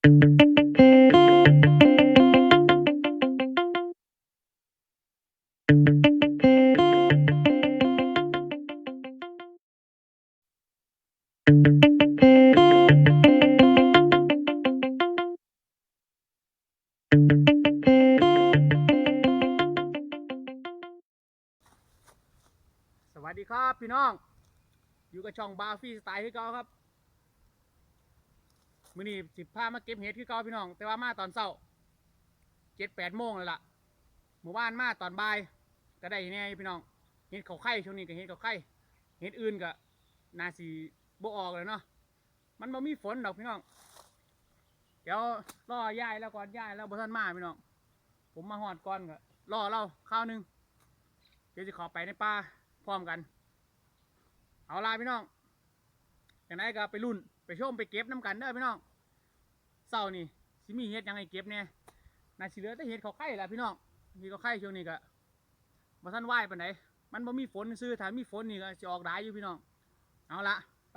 สวัสดีครับพี่น้อง อยู่กับช่องบาฟี่สไตล์ที่เก่าครับ มื้อนี้สิพามาเก็บเห็ดที่เก่าพี่น้อง แต่ว่ามาตอนเช้าเจ็ดแปดโมงแล้วล่ะหมู่บ้านมาตอนบ่ายก็ได้แน่พี่น้องเห็ดเขาไข่ช่วงนี้ก็เห็ดเขาไข่เห็ดอื่นก็นาสีบออกเลยเนาะมันบ่มีฝนดอกพี่น้องเดี๋ยวรอย่ายแล้วก่อนย่ายแล้วบ่ทันมาพี่น้องผมมาหอดก่อนก็รอเราข้าวหนึงเดี๋ยวจะขอไปในป่าพร้อมกัน เอาล่ะพี่น้องอย่างไรก็ไปรุ่นไปชมไปเก็บน้ำกันเด้อพี่น้อง เศร้านี่สิมีเห็ดยังไงเก็บเนี่ยนาสิเหลือแต่เห็ดเขาไข่ละพี่น้องเห็ดเขาไข่ช่วงนี้ก็บ่ทันไหวปานใดมันบ่มีฝนซื้อถ้ามีฝนนี่ก็จะออกได้อยู่พี่น้องเอาละไป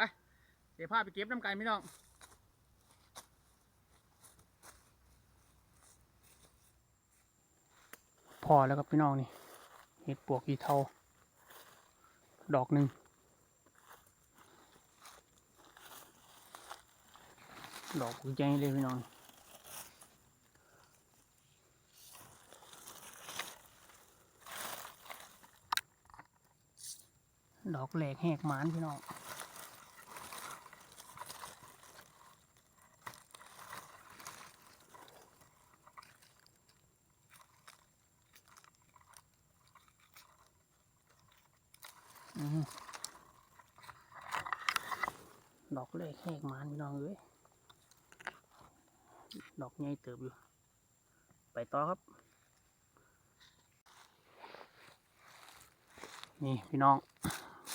เดี๋ยวพาไปเก็บน้ำไกันพี่น้องพอแล้วครับพี่น้องนี่เห็ดปวกอีเทาดอกหนึ่ง ดอกใหญ่เลยพี่น้องดอกแหลกแหกหมานพี่น้องดอกเล็กแหกหมานพี่น้องเอ้ย ดอกใหญ่เติบอยู่ ไปต่อครับ นี่พี่น้อง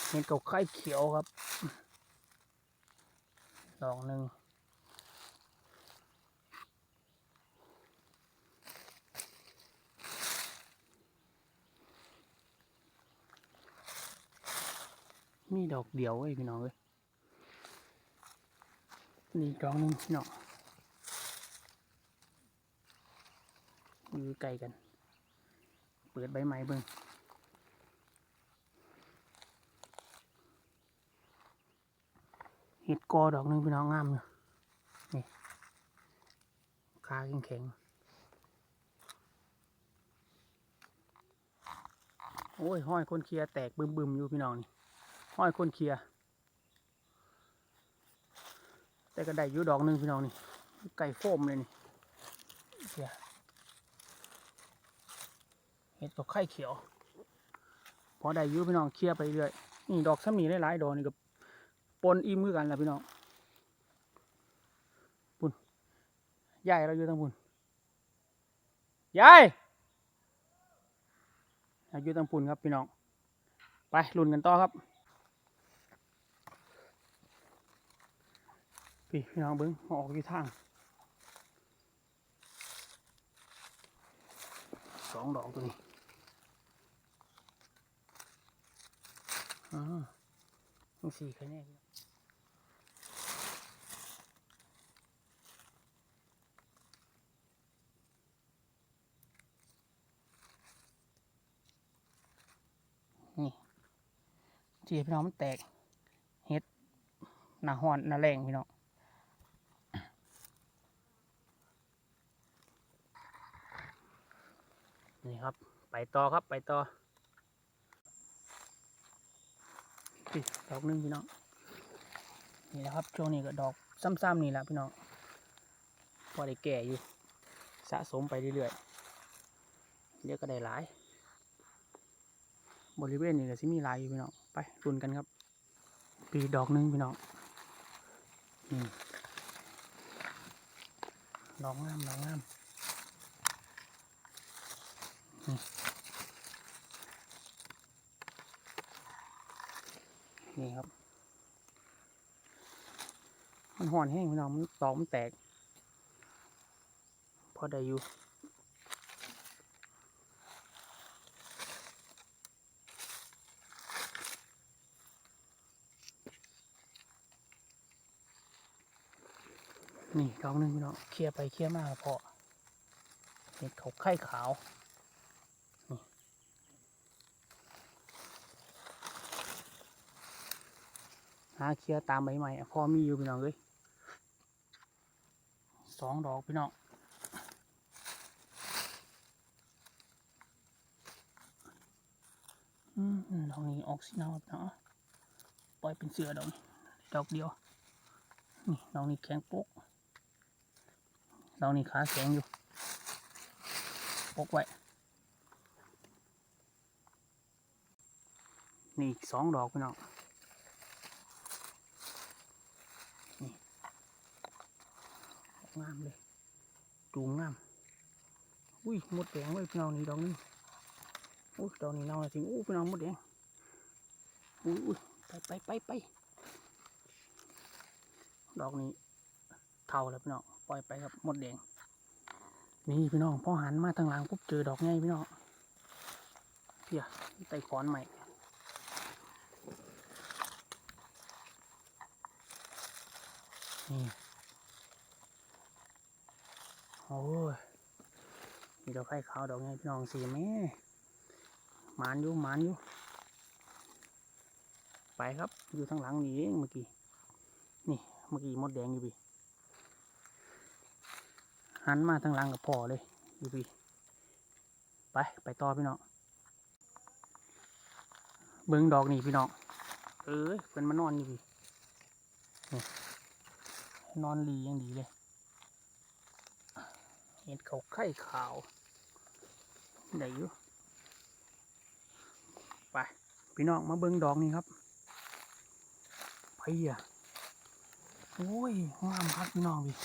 เห็นกับไข่เขียวครับ ดอกหนึ่งมีดอกเดียวเว้ยพี่น้องเอ้ยนี่ดอกหนึงพี่น้อง อยู่ไกลกัน เปิดใบไม้เบิ่งเห็ดกอดอกหนึงพี่น้องงามเลยนี่ขาแข็งแข็งๆโอ้ยห้อยคนเคลียแตกบึมๆอยู่พี่น้องนี่ห้อยคนเคลียแต่ก็ได้อยู่ดอกหนึ่งพี่น้องนี่ไก่โฟมเลยนี่เสีย เห็ดกับไข่เขียว พอได้อยู่พี่น้องเคลียร์ไปเรื่อยนี่ดอกซ้ำนี่หลายๆดอกนี่ก็ปนอิ่มคือกันแหละพี่น้องปุ่นยายเราอยู่ทางปุ่นยายเราอยู่ทางปุ่นครับพี่น้อง ไปลุ้นกันต่อครับ พี่พี่น้องเบิ้งออกอยู่ทางสองดอกตัวนี้ อ่าต้อสี่คะแนนนี่ที่พี่น้องมันแตกเฮ็ดหน้าหอนหน้าแรงพี่น้องนี่ครับ ไปต่อครับไปต่อพี่ ดอกหนึงพี่น้องนี่แหละครับช่วงนี้ก็ดอกซ้ำๆนี่แหละพี่น้องพอได้แก่อยู่สะสมไปเรื่อยๆเดี๋ยวก็ได้หลาย บริเวณนี้ก็สิมีหลายอยู่พี่น้องไปรุนกันครับ ปีดอกหนึงพี่น้องนี่ดอกงามดอกงามนี่ นี่ครับ มันห่อนแห้งพี่น้องมันตอมันแตก พอได้อยู่นี่ดอกหนึงพี่น้องเคลียร์ไปเคลียร์มาพอเห็ดเขาไข่ขาว หาเคลียร์ตามใบใหม่พอมีอยู่พี่น้องเลยสองดอกพี่น้องดอกนี้ออกสีน้ำเนาะปล่อยเป็นเสือดอกดอกเดียว นี่ดอกนี้แข็งโป๊กดอกนี้ขาแข็งอยู่โป๊กไว้ นี่อีกสองดอกพี่น้อง งามเลยจูงงาม อุ้ยหมดแดงเลยพี่น้องนี่ดอกนี้อุ้ยดอกนี้เน่าจริงอู้พี่น้องหมดแดงอุ้ยอุ้ยไปไปไปไปดอกนี้เท่าแล้วพี่น้องปล่อยไปครับหมดแดงนี่พี่น้องพอหันมาทางหลังปุ๊บเจอดอกไงพี่น้องเพียไต่ขอนใหม่นี่ ยมีดอกไข่ขาวดอกไงพี่น้องสีแม่หมานอยู่หมานอยู่ ไปครับอยู่ทางหลังนี่เองเมื่อกี้ นี่เมื่อกี้มดแดงอยู่พี่หันมาทางหลังกับพ่อเลยอยู่พี่ไปไปต่อพี่น้องเบิ้งดอกนี่พี่น้องเอ้ยเป็นมานอนอยู่พี่นอนรียังดีเลย เห็ดเขาไข่ขาวได้อยู่ไปพี่น้องมาเบิ่งดอกนี่ครับไปอะโอ้ยงามครับพี่น้องพี่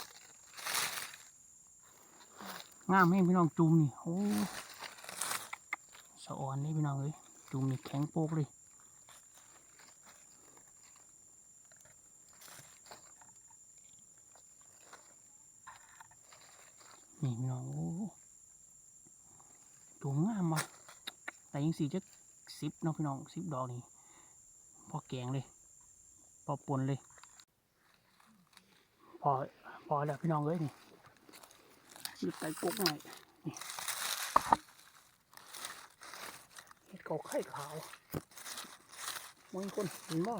งามให้พี่น้องจุ่มนี่โอ้สะอ่อนเลยพี่น้องเลยจุ่มนี่แข็งโป๊กเลย นี่พี่น้องโอ้ตัวงามว่ะแต่ยังสี่จะสิบเนาะพี่น้องสิบดอกนี่พอแกงเลย พอปนเลย พอพอแล้วพี่น้องเอ้ยนี่ยึดไตกุ๊กหน่อยนี่เห็ดเขาไข่ขาวมองคนเห็นบ่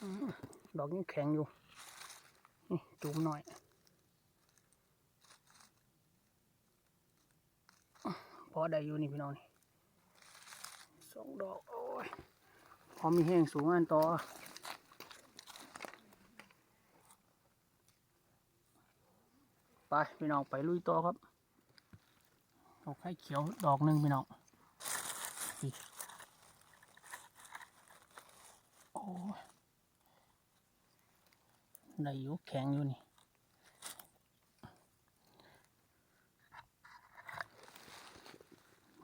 อื้อดอกยังแข็งอยู่ นี่จุ่มหน่อย พอ ได้อยู่นี่พี่น้องนี่สองดอกโอ้ยพอมีแห้งสูงอันต่อไปพี่น้องไปลุยต่อครับดอกไข่เขียวดอกหนึ่งพี่น้องโอ้ยได้อยู่แข็งอยู่นี่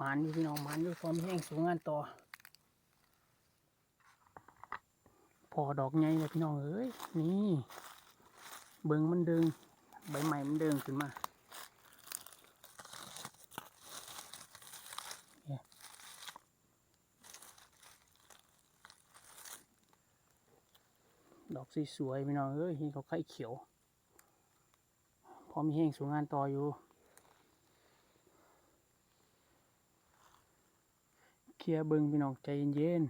หมานอยู่พี่น้องหมานอยู่พร้อมแห้งสูงงานต่อพอดอกไงเลยพี่น้องเอ้ยนี่เบิงมันเดิงใบใหม่มันเดิงขึ้นมาดอกสสวยๆพี่น้องเอ้ยเห็นเขาไข่เขียวพร้อมแห้งสูงงานต่ออยู่ เค ลียร์เบิงพี่น้องใจเย็น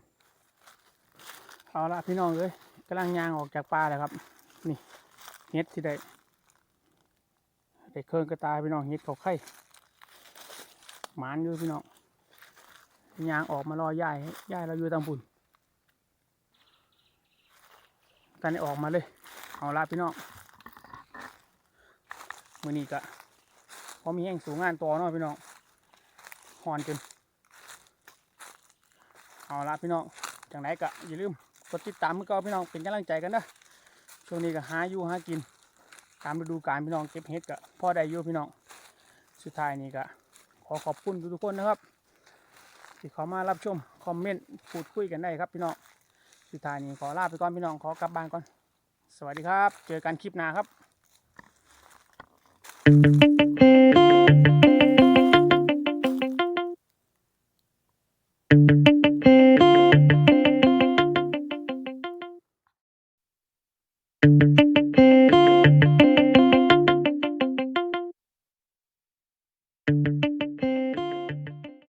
ๆเอาละพี่น้องเลยกำลังยางออกจากป่าแล้วครับ นี่เฮ็ดที่ได้ได้เครื่องกระตาพี่น้องเฮ็ดเขาไข่หมานอยู่พี่น้องยางออกมารอย่ายใย่ายเราอยู่ตามปุ่นกันได้ออกมาเลยเอาละพี่น้องมือนี้กะพอมีแห้งสูงงานตัวเนาะพี่น้องหอนจน เอาละพี่น้องจังไหนก็อย่าลืมกดติดตามมือก่าพี่น้องเป็นกำลังใจกันนะช่วงนี้ก็หาอยู่หากิน ตามฤดูกาลพี่น้องเก็บเห็ดก็พอได้อยู่พี่น้อง สุดท้ายนี้ก็ขอขอบคุณทุกคนนะครับ ที่เขามารับชมคอมเมนต์พูดคุยกันได้ครับพี่น้องสุดท้ายนี้ขอลาไปก่อนพี่น้องขอกลับบ้านก่อน สวัสดีครับ เจอกันคลิปหน้าครับ